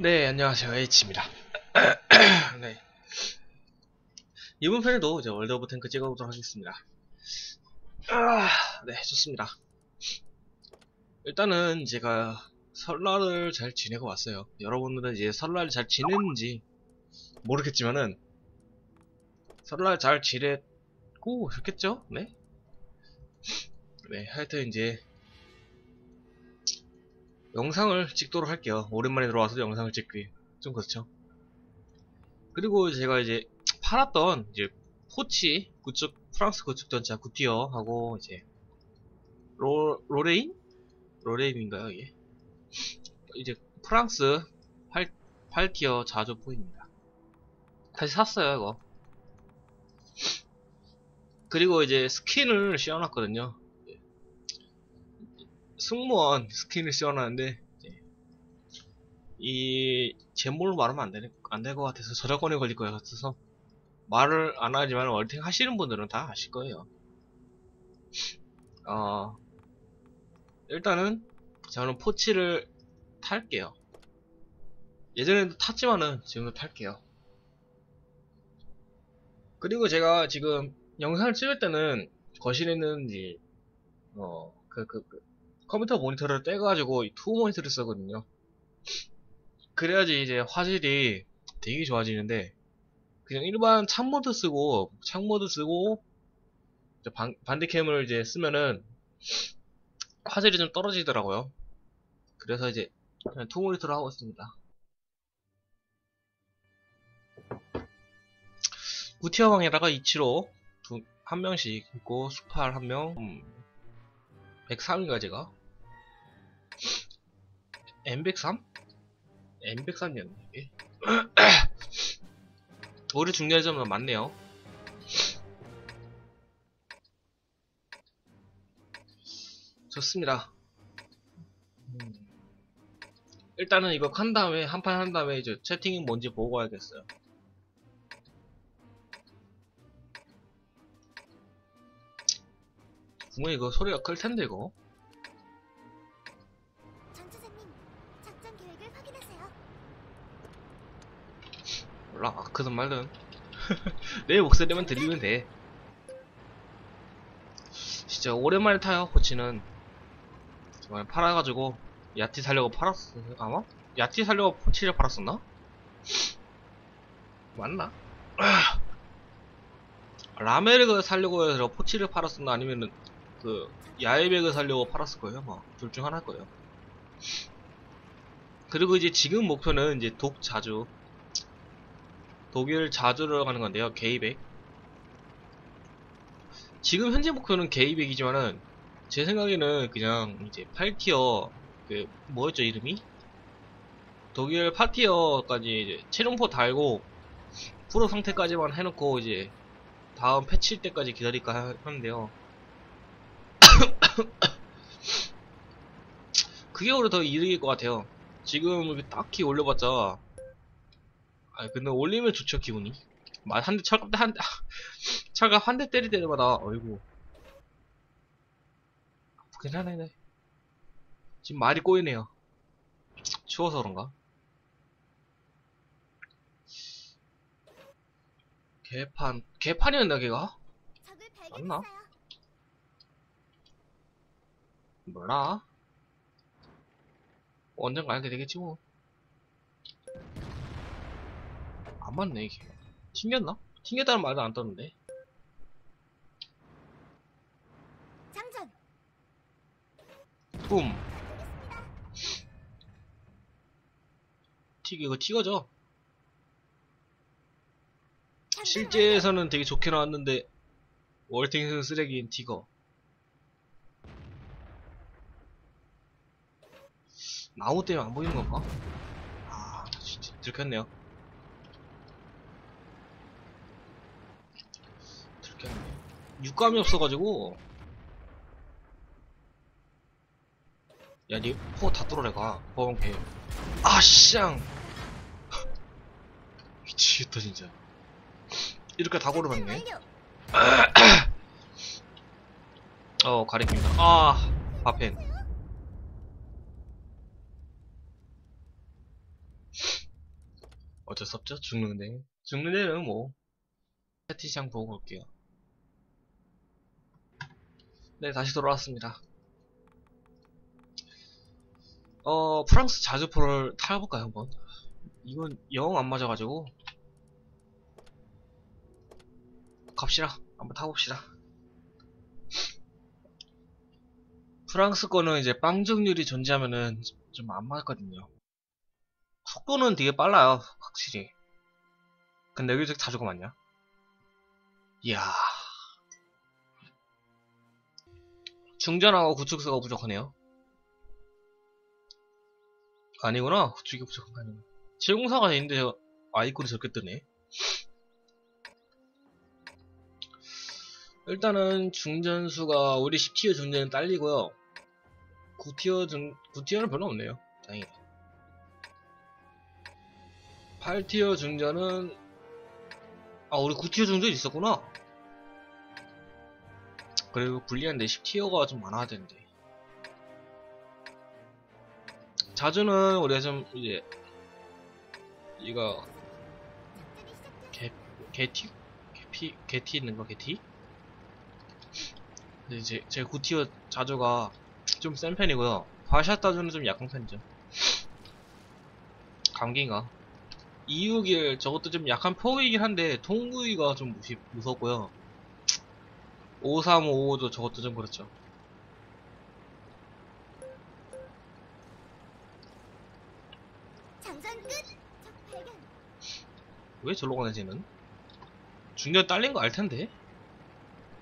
네, 안녕하세요. H입니다. 네. 이번 편에도 이제 월드 오브 탱크 찍어보도록 하겠습니다. 아, 네, 좋습니다. 일단은 제가 설날을 잘 지내고 왔어요. 여러분들은 이제 설날 잘 지냈는지 모르겠지만은 설날 잘 지냈고 오셨겠죠? 네? 네, 하여튼 이제 영상을 찍도록 할게요. 오랜만에 들어와서 영상을 찍기 좀 그렇죠. 그리고 제가 이제 팔았던 이제 포치 구축 프랑스 구축 전차 구티어 하고 이제 로 로레인 로레인인가요 이게 이제 프랑스 8, 8티어 자주포입니다. 다시 샀어요 이거. 그리고 이제 스킨을 씌워놨거든요. 승무원 스킨을 씌워놨는데 이 제목을 말하면 안될 것 같아서 저작권에 걸릴 것 같아서 말을 안 하지만 월팅 하시는 분들은 다 아실 거예요. 어 일단은 저는 포치를 탈게요. 예전에도 탔지만은 지금도 탈게요. 그리고 제가 지금 영상을 찍을 때는 거실에 있는 이제 어그 그, 그, 컴퓨터 모니터를 떼가지고 투 모니터를 쓰거든요. 그래야지 이제 화질이 되게 좋아지는데 그냥 일반 창모드 쓰고 창모드 쓰고 반, 반디캠을 이제 쓰면은 화질이 좀 떨어지더라고요. 그래서 이제 그냥 투 모니터를 하고 있습니다. 구티어방에다가 이치로 두, 한 명씩 있고 수팔 한 명, 음, 103인가 제가? M103? M103이었네 이게 오류 중요한 점은 많네요 좋습니다 음. 일단은 이거 한 다음에 한 판 한 다음에 이제 채팅이 뭔지 보고 가야겠어요 분명히 이거 소리가 클 텐데 이거 몰라. 아크든 말든 내 목소리만 들리면 돼. 진짜 오랜만에 타요 코치는. 정말 팔아가지고 야티 살려고 팔았어 아마? 야티 살려고 포치를 팔았었나? 맞나? 라메르가 살려고 해서 포치를 팔았었나 아니면은 그 야외백을 살려고 팔았을 거예요 뭐. 둘중 하나일 거예요. 그리고 이제 지금 목표는 이제 독 자주 독일 자주로 가는 건데요. 게이백. 지금 현재 목표는 게이백이지만은 제 생각에는 그냥 이제 8티어 그 뭐였죠 이름이? 독일 8티어까지 이제 체룡포 달고 프로 상태까지만 해놓고 이제 다음 패치일 때까지 기다릴까 하- 하는데요. 그게 오히려 더 이득일 것 같아요. 지금 딱히 올려봤자 아 근데 올리면 좋죠 기분이. 한대 철갑 한대 철갑 한 대 때릴 때마다 어이구. 괜찮네 지금 말이 꼬이네요. 추워서 그런가? 개판 개판이었나 걔가? 맞나? 몰라. 언젠가 알게 되겠지 뭐 안 맞네 이게 튕겼나? 튕겼다는 말도 안 떴는데 장전. 뿜 튀기 이거 튀거죠? 실제에서는 되게 좋게 나왔는데 월팅에서는 쓰레기인 티거 나무 때문에 안 보이는 건가? 아 진짜 들켰네요 들켰네 육감이 없어가지고 야니 포다 뚫어내 가 보험개 아쌍 미치겠다 진짜 이렇게 다 고르봤네 완료. 어 가리킵니다 아 바펜 어쩔 수 없죠. 죽는 데. 죽는 데는 뭐, 채팅창 보고 올게요. 네, 다시 돌아왔습니다. 어, 프랑스 자주포를 타볼까요, 한번? 이건 영 안 맞아가지고. 갑시다. 한번 타봅시다. 프랑스 거는 이제 빵정률이 존재하면은 좀 안 맞거든요. 속도는 되게 빨라요, 확실히. 근데 왜 이렇게 자주가 많냐? 이야. 중전하고 구축수가 부족하네요. 아니구나. 구축이 부족한 거 아니구나. 제공사가 있는데 저 아이콘이 저렇게 뜨네. 일단은 중전수가 우리 10티어 중전은 딸리고요. 9티어 중, 9티어는 별로 없네요. 다행히. 8티어 중전은 아 우리 9티어 중전 있었구나. 그리고 불리한데 10티어가 좀 많아야 되는데. 자주는 우리가 좀 이제 이거 시작됩니다. 개티? 개피? 개티 있는 거 개티? 근데 이제 제 9티어 자주가 좀 센 편이고요. 바샷 자주는 좀 약한 편이죠. 감기인가? 261 저것도 좀 약한 포이긴 한데 통구이가 좀 무시, 무섭고요. 5355도 저것도 좀 그렇죠. 장전 끝. 왜 저로 가네 쟤는? 중년 딸린 거 알 텐데.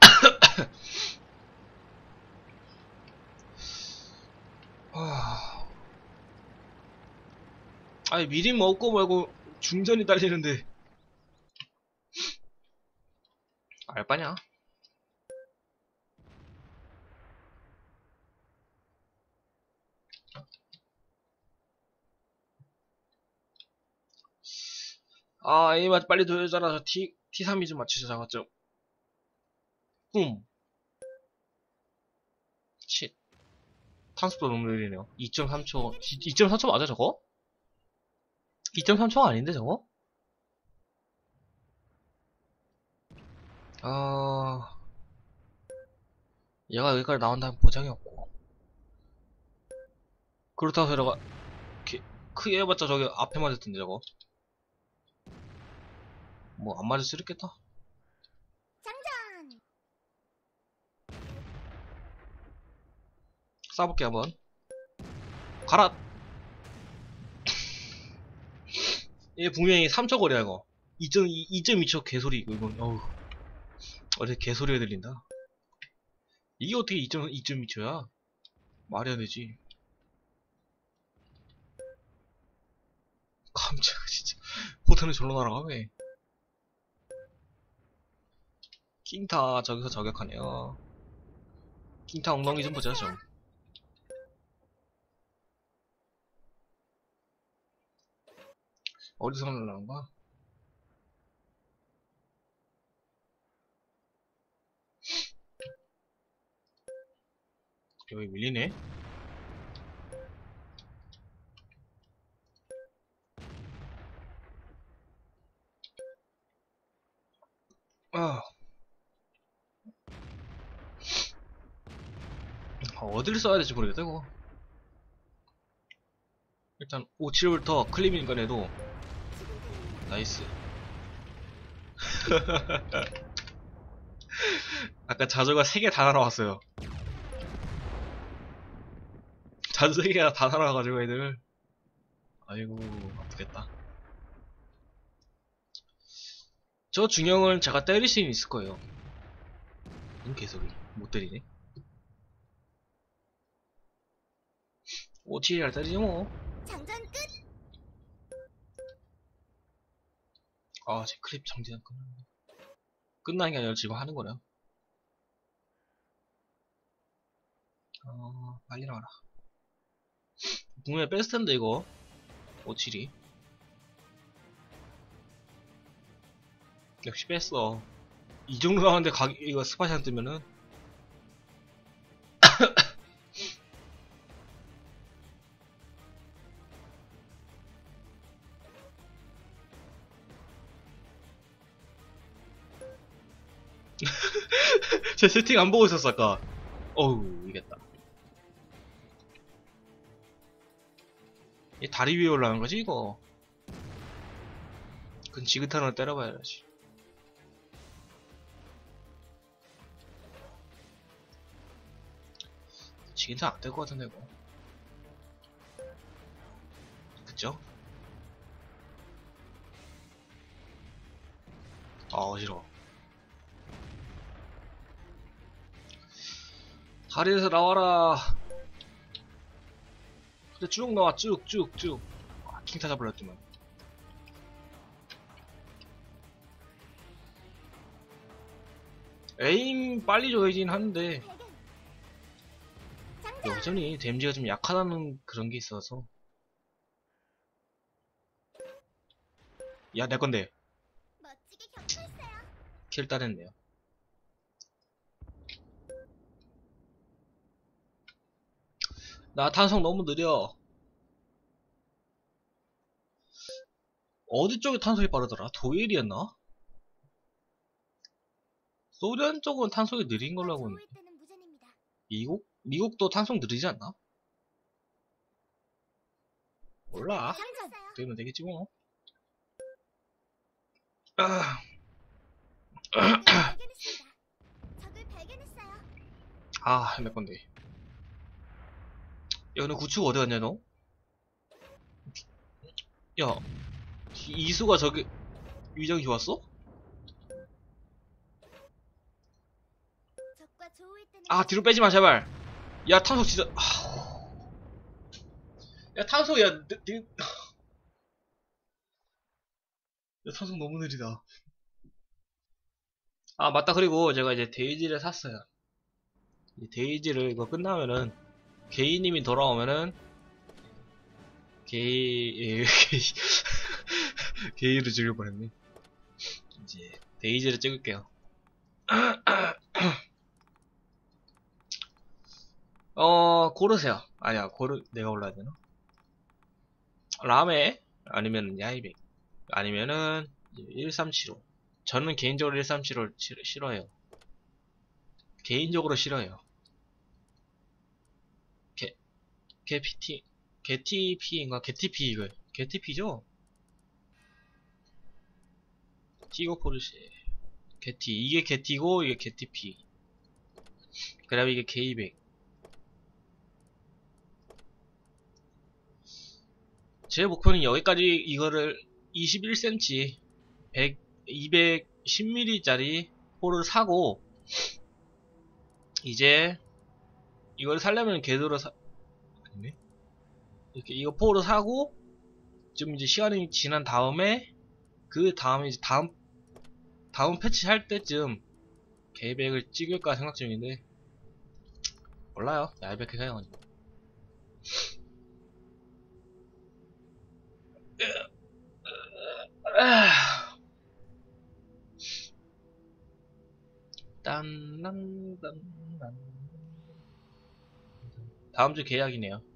아. 아니 미리 먹고 말고 중전이 딸리는데 알바냐? 아, 이맛 빨리. 저 T, T3이 좀 맞추자, 작았죠. 뿜. 치. 탄속도 너무 느리네요. 2.3초, 2.3초 맞아, 저거? 2.3초가 아닌데, 저거? 아, 얘가 여기까지 나온다는 보장이 없고. 그렇다고 해서 내가, 크게 해봤자 저기 앞에 맞을 텐데, 저거. 뭐, 안 맞을 수 있겠다. 장전. 쏴볼게, 한번. 가라! 얘 분명히 3초 거리야, 이거. 2.2, 2.2초 개소리, 이거, 이건, 어우. 어제 개소리가 들린다. 이게 어떻게 2., 2.2초야? 말이 안 되지. 깜짝이야, 진짜. 호텔은 절로 날아가, 왜? 킹타, 저기서 저격하네요. 킹타 엉덩이 좀 보자, 좀. 어디서 날라온 거야? 여기 밀리네? 아. 어디를 써야 될지 모르겠다, 이거. 일단, 57부터 클리밍 꺼내도, 지금 탑니다. 나이스. 아까 자조가 3개 다 날아왔어요. 자조 3개가 다 날아와가지고 애들. 아이고, 아프겠다. 저 중형을 제가 때릴 수는 있을 거예요. 뭔 개소리. 못 때리네. 5, 7이라 때리지 뭐. 장전 끝. 아, 제 클립 정지는 끝났네. 끝난 게 아니라 지금 하는 거네요. 어, 빨리 나와라. 분명히 뺐을 텐데, 이거. 57이. 역시 뺐어. 이 정도 나왔는데, 가, 이거 스팟이 안 뜨면은. 제 세팅 안 보고 있었어 아까? 어우 이겼다. 얘 다리 위에 올라간 거지 이거? 그건 지그타로 때려봐야지 지그타 안될 것 같은데 이거. 그쵸? 아 어지러워 다리에서 나와라 근데 쭉 나와 쭉쭉쭉 아, 킹타 잡으려했더만 에임 빨리 줘야긴. 장전. 여전히 데미지가 좀 약하다는 그런 게 있어서 야 내건데 멋지게 격투했어요. 킬 따냈네요 나 탄성 너무 느려 어디 쪽에 탄속이 빠르더라? 독일이었나? 소련 쪽은 탄속이 느린 걸로 알고 있는데. 미국? 미국도 탄속 느리지 않나? 몰라. 되면 되겠지 뭐 아. 아, 몇 건데. 야, 너 구축 어디 갔냐, 너? 야, 이- 이수가 저기, 위장이 때는 아, 뒤로 빼지 마, 제발. 야, 탄소 진짜, 아. 야, 탄소, 야, 느, 느, 야, 탄소 너무 느리다. 아, 맞다. 그리고 제가 이제 데이지를 샀어요. 이 데이지를 이거 끝나면은, 게이님이 돌아오면은, 게이, 예, 게이, 게이를 찍을 뻔했네. 이제, 데이지를 찍을게요. 어, 고르세요. 아니야, 고르, 내가 올라야 되나? 라메, 아니면 야이백, 아니면은 1375. 저는 개인적으로 1375를 싫어해요. 개인적으로 싫어해요. 게, 게피티, 게티피인가? 게티피, 이거. 게티피죠? 티고 포르쉐. 게티. 이게 게티고, 이게 게티피. 그 다음에 이게 게이백. 제 목표는 여기까지 이거를 21cm 100, 210mm짜리 홀을 사고 이제 이걸 살려면 궤도로 사? 이렇게 이거 포를 사고 좀 이제 시간이 지난 다음에 그 다음에 이제 다음 다음 패치 할 때쯤 계획을 찍을까 생각 중인데 몰라요. 얄백해 사용하니까 딴딴딴딴. 다음 주 계약이네요.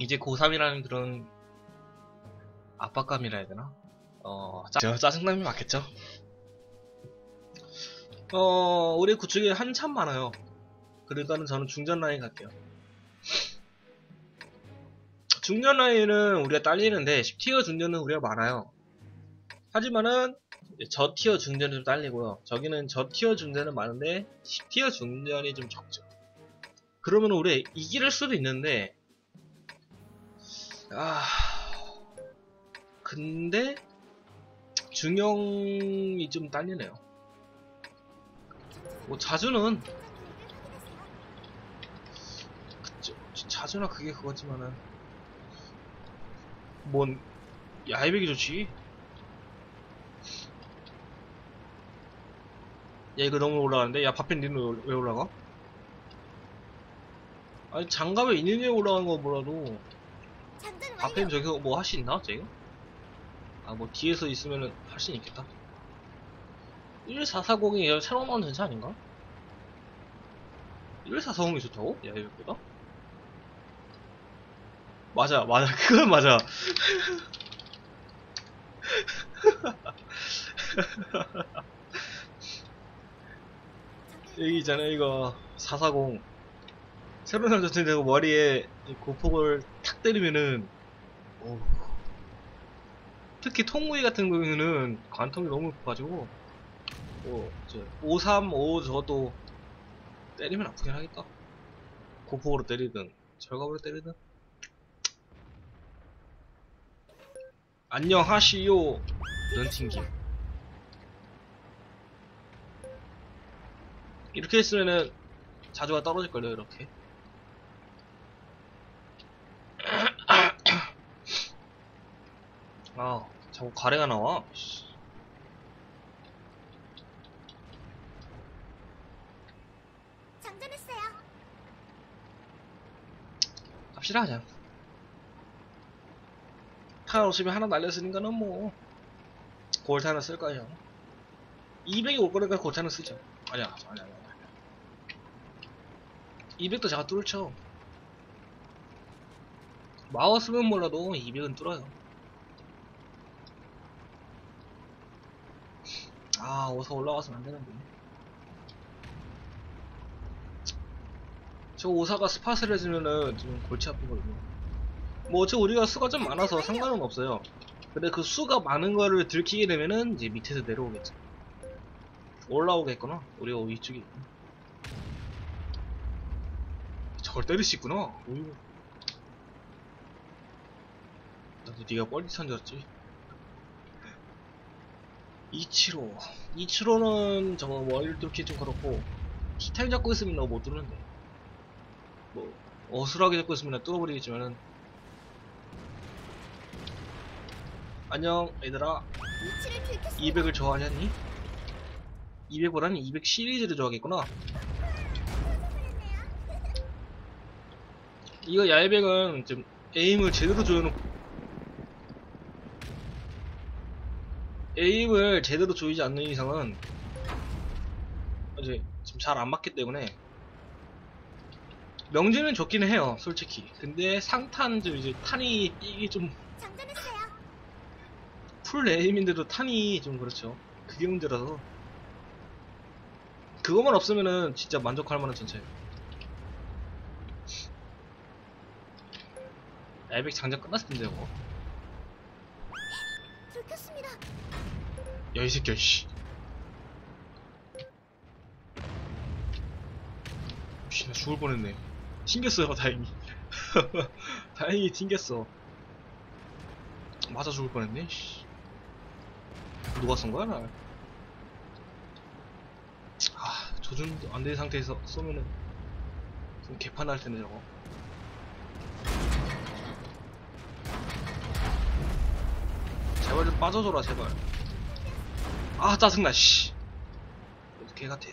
이제 고3이라는 그런 압박감이라 해야 되나? 어, 짜, 짜증남이 맞겠죠? 어, 우리 구축에 한참 많아요. 그러니까는 저는 중전 라인 갈게요. 중년 라인은 우리가 딸리는데 10티어 중년은 우리가 많아요. 하지만은 저 티어 중전이 좀 딸리고요. 저기는 저 티어 중전은 많은데 10티어 중전이 좀 적죠. 그러면 우리 이길 수도 있는데 아 근데 중형이 좀 딸리네요. 뭐 자주는 그쵸. 자주나 그게 그거지만은 뭔 야이백이 좋지 야 이거 너무 올라가는데 야 파펜 니는 왜 올라가? 아니 장갑에 있는 애 올라가는 거 뭐라도 장전 파펜 완료. 저기 뭐할 수 있나 제가? 아뭐 뒤에서 있으면은 할 수 있겠다 1440이 새로 나온 전차 아닌가? 1440이 좋다고? 야이백보다? 맞아 맞아 그건 맞아 여기 있잖아요 이거 440 새로운 사람 전투되고 머리에 이 고폭을 탁 때리면은 어우. 특히 통구이 같은 경우는 관통이 너무 높아가지고 뭐, 저, 535 저것도 때리면 아프긴 하겠다. 고폭으로 때리든, 절갑으로 때리든. 안녕하시요, 런팅기. 이렇게 했으면은 자주가 떨어질걸요, 이렇게. 아, 자꾸 가래가 나와. 씨. 장전했어요. 갑시다 그냥 없으면 하나 날렸으니까는 뭐 하나 쓸 거예요 200이 올 거니까 하나 쓰죠 아니야 아니야 아니야 200도 제가 뚫죠 마우스면 몰라도 200은 뚫어요 아 어서 올라가서는 안 되는데 저 오사가 스팟을 해주면은 좀 골치 아프거든요. 뭐 어차피 우리가 수가 좀 많아서 상관은 없어요. 근데 그 수가 많은 거를 들키게 되면은 이제 밑에서 내려오겠죠. 올라오겠구나. 우리가 위쪽에 있구나. 저걸 때릴 수 있구나. 오유. 나도 네가 뻘짓한 줄 알았지. 275. 275는 저거 머리를 뚫기 좀 그렇고 히타임 잡고 있으면 너못 뚫는데. 뭐 어수하게 잡고 있으면 뚫어버리겠지만은 안녕 얘들아 위치를 들켰습니다. 200을 좋아하냐니? 200보다는 200 시리즈를 좋아하겠구나 이거 야외백은 좀 에임을 제대로 조여놓고 에임을 제대로 조이지 않는 이상은 이제 지금 잘 안 맞기 때문에 명중은 좋기는 해요 솔직히 근데 상탄 좀 이제 탄이 이게 좀. 풀 에임인데도 탄이 좀 그렇죠. 그게 문제라서. 그것만 없으면은 진짜 만족할 만한 전차예요. 에백 장전 끝났을 텐데, 뭐. 들켰습니다. 야, 이 새끼야, 씨. 씨, 나 죽을 뻔했네. 튕겼어요, 다행히. 다행히 튕겼어. 맞아 죽을 뻔했네, 씨. 누가 쏜 거야, 날? 아, 조준도 안된 상태에서 쏘면은 좀 개판 날 텐데, 저거. 제발 좀 빠져줘라, 제발. 아, 짜증나, 씨. 개 같아.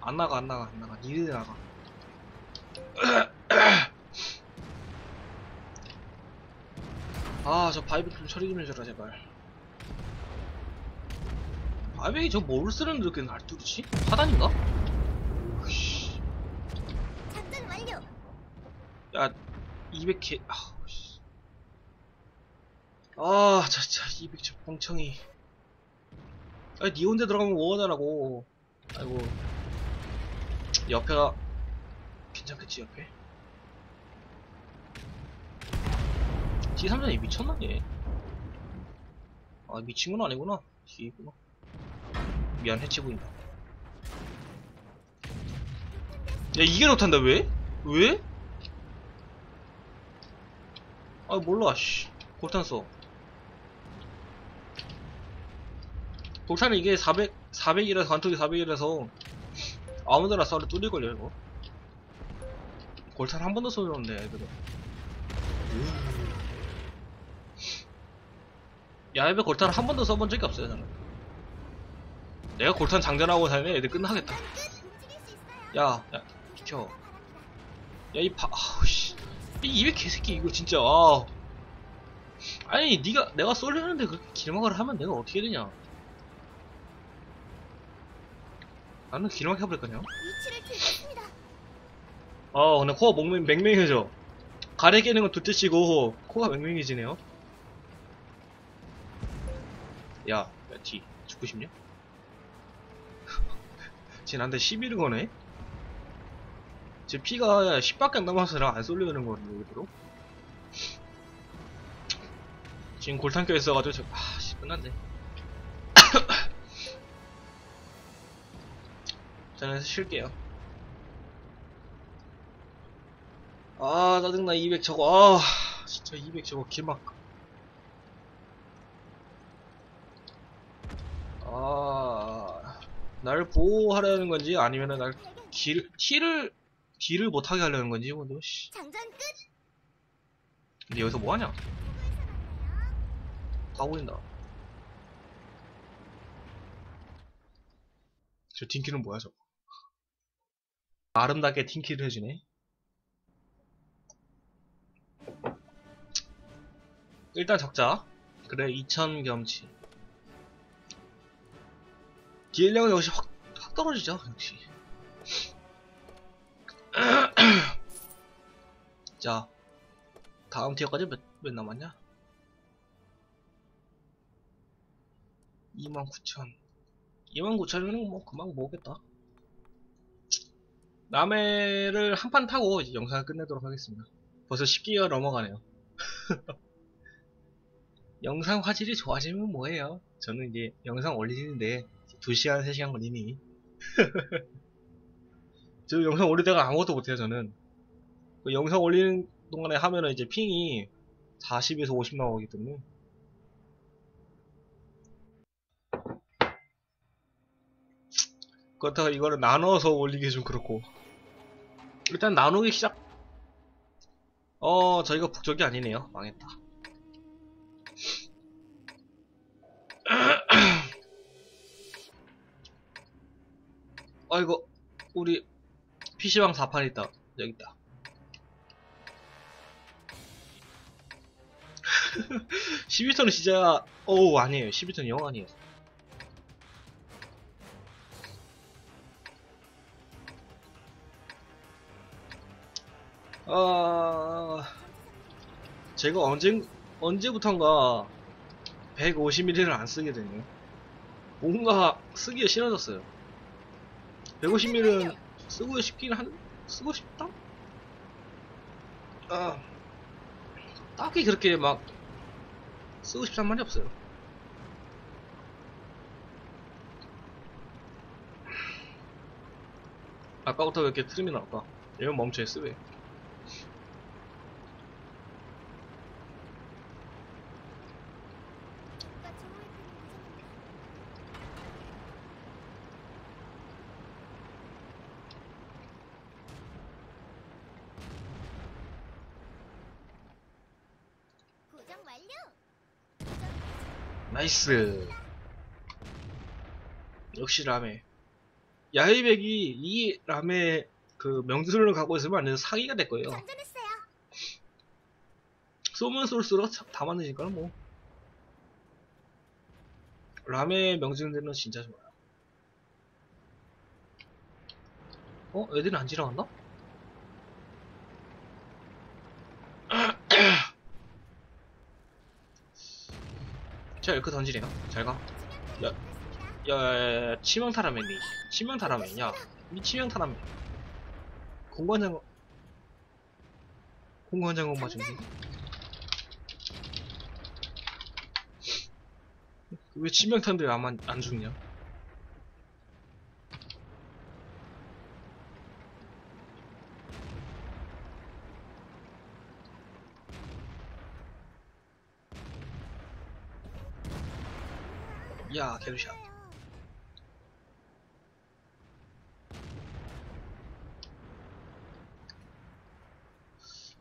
안 나가, 안 나가, 안 나가. 니네 나가. 아, 저 바이브 좀 처리 좀 해줘라, 제발. 바이브이 저 뭘 쓰는데 이렇게 날 뚫지? 사단인가? 야, 200개, 아, 씨. 아, 진짜, 200저 멍청이. 아, 니 혼자 들어가면 뭐하자라고. 아이고. 옆에가, 괜찮겠지, 옆에? G3전이 미쳤나, 얘? 아, 미친 건 아니구나. 뒤에 있구나. 미안, 해치 보인다. 야, 이게 못한다, 왜? 왜? 아 몰라 씨 골탄 써 골탄은 이게 400 400이라서 관통이 400이라서 아무데나 쏴도 뚫릴걸요 이거 골탄 한 번도 쏘는데 애들은 야외 골탄 한 번도 써본 적이 없어요 저는 내가 골탄 장전하고 다니면 애들 끝나겠다. 야, 야 비켜. 야, 이 바, 아우, 씨. 이 200 개새끼, 이거 진짜, 아. 아니, 니가, 내가 쏠려는데 그렇게 길막을 하면 내가 어떻게 되냐. 나는 길막 해버릴 거냐. 아, 근데 코가 맹맹, 맹맹해져. 가래 깨는 건 둘째 치고, 코가 맹맹해지네요. 야, 야, D. 죽고 싶냐? 쟤 나한테 11을 거네? 제 피가 10밖에 안 남아서 나안 쏠리는 거거든요, 일부러. 지금 골탄 껴 있어가지고, 저, 아, 씨, 끝났네. 저는 쉴게요. 아, 짜증나, 200 저거, 아, 진짜 200 저거 길막. 아, 날 보호하려는 건지, 아니면은 날. 길, 킬을, 딜을 못하게 하려는 건지, 뭐, 너, 씨. 근데 여기서 뭐 하냐? 보고에서 만나요. 다 보인다. 저 팅키는 뭐야, 저거? 아름답게 팅키를 해주네. 일단 적자. 그래, 2000 겸치. 딜량은 역시 확, 확 떨어지죠, 역시. 자, 다음 티어까지 몇, 몇 남았냐? 29,000. 29,000이면 뭐 금방 모으겠다. 남해를 한 판 타고 이제 영상을 끝내도록 하겠습니다. 벌써 10기가 넘어가네요. 영상 화질이 좋아지면 뭐해요? 저는 이제 영상 올리는데 2시간, 3시간 걸리니. 저 영상 올리다가 아무것도 못해요, 저는. 그 영상 올리는 동안에 하면은 이제 핑이 40에서 50 나오기 때문에. 그렇다고 이거를 나눠서 올리기 좀 그렇고. 일단 나누기 시작. 어 저희가 북쪽이 아니네요. 망했다. 아이고 우리 PC방 4판 있다. 여기 있다. 12톤은 진짜 어우 아니에요. 12톤 영 아니에요 아, 제가 언제, 언제부턴가 150ml를 안 쓰게 되네요. 뭔가 쓰기가 싫어졌어요. 150ml는 쓰고 싶긴 한, 쓰고 싶다? 아, 딱히 그렇게 막 쓰고 싶단 말이 없어요. 아까부터 왜 이렇게 트림이 나올까? 얘는 멈춰있어, 왜? 누가 좋아했던 무전입니다. 고정 완료. 나이스. 역시 라메. 야이백이 이 라메 그 명준을 갖고 있으면 완전 사기가 될 거예요. 장전했어요. 쏘면 쏠수록 참- 다 맞으니까 뭐. 라메 명중들은 진짜 좋아요. 어? 애들이 안 지나간다? 자, 이렇게 던지네요. 잘 가. 야. 야. 야, 야, 야, 치명 타라맨이. 치명 타라맨. 야, 이 치명 타라맨. 공관장, 공관장군 맞은데. 왜 치명타인데 안, 안- 안 죽냐? 야, 개두샷.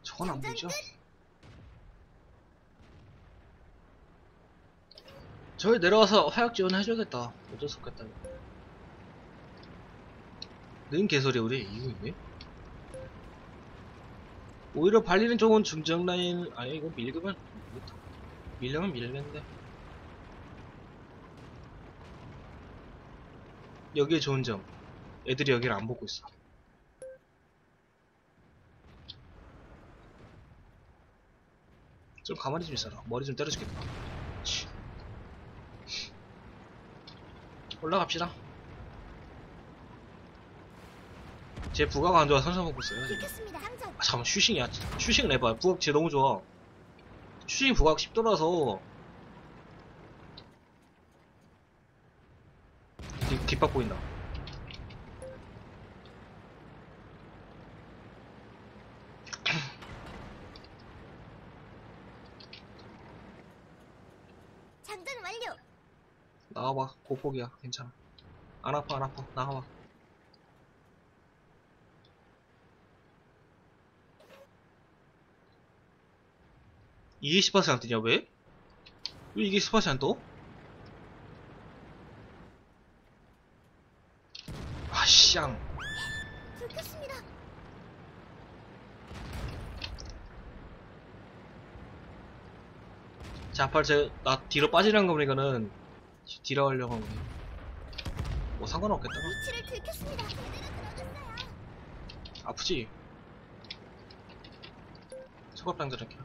저건 안 보이죠? 저기 내려와서 화약 지원 해줘야겠다. 어쩔 수 없겠다. 는 개소리 우리 이거 있네. 오히려 발리는 쪽은 중정 라인 아니 이거 밀겠다. 밀려면 밀겠는데. 여기에 좋은 점. 애들이 여기를 안 보고 있어. 좀 가만히 좀 있어라. 머리 좀 때려주겠다. 치. 올라갑시다. 제 부가가 안 좋아서 항상 먹고 있어요. 아, 잠깐만, 슈싱이야. 슈싱을 해봐. 부각 쟤 너무 좋아. 슈싱 부각 10도라서. 뒷박 보인다. 장전 완료. 나와봐. 고폭이야. 괜찮아. 안 아파, 안 아파. 나와봐. 이게 스팟이 안 뜨냐, 왜? 왜 이게 스팟이 안 떠? 아, 쌍. 들켰습니다. 자, 빨리 제, 나 뒤로 빠지는 거 보니까는, 뒤로 가려고 하는 거네. 뭐 상관없겠다. 위치를 들켰습니다. 제대로 들어갔어요. 아프지? 소각당 들을게.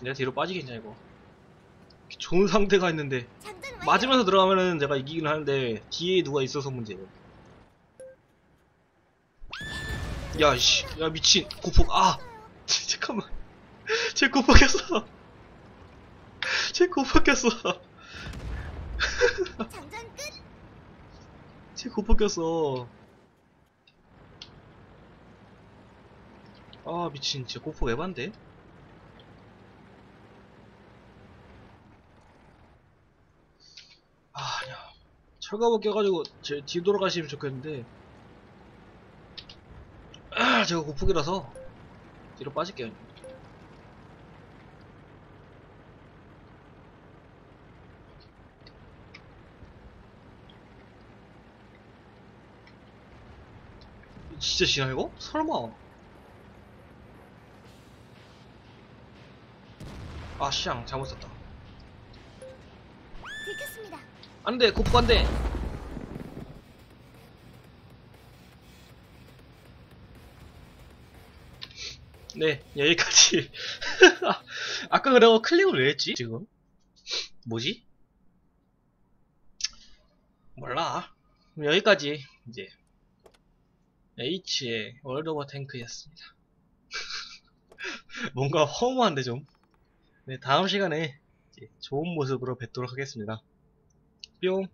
내가 뒤로 빠지겠냐, 이거. 좋은 상태가 있는데. 맞으면서 들어가면은 제가 이기긴 하는데, 뒤에 누가 있어서 문제예요. 야, 씨. 야, 미친. 고폭, 아! 잠깐만. 쟤 고폭했어. 쟤 고폭했어. 쟤 고폭했어. 아, 미친. 진짜 고폭 에반데? 아, 아니야. 철가복 껴가지고 제 뒤돌아가시면 좋겠는데. 아, 제가 고폭이라서 뒤로 빠질게요. 진짜 지나 이거? 설마. 아, 시장 잘못 썼다. 들켰습니다. 안 돼, 고폭 안 돼. 네, 여기까지. 아까 그래고 클릭을 왜 했지, 지금? 뭐지? 몰라. 여기까지, 이제. H의 월드 오버 탱크였습니다. 뭔가 허무한데 좀. 네, 다음 시간에 좋은 모습으로 뵙도록 하겠습니다. 뿅.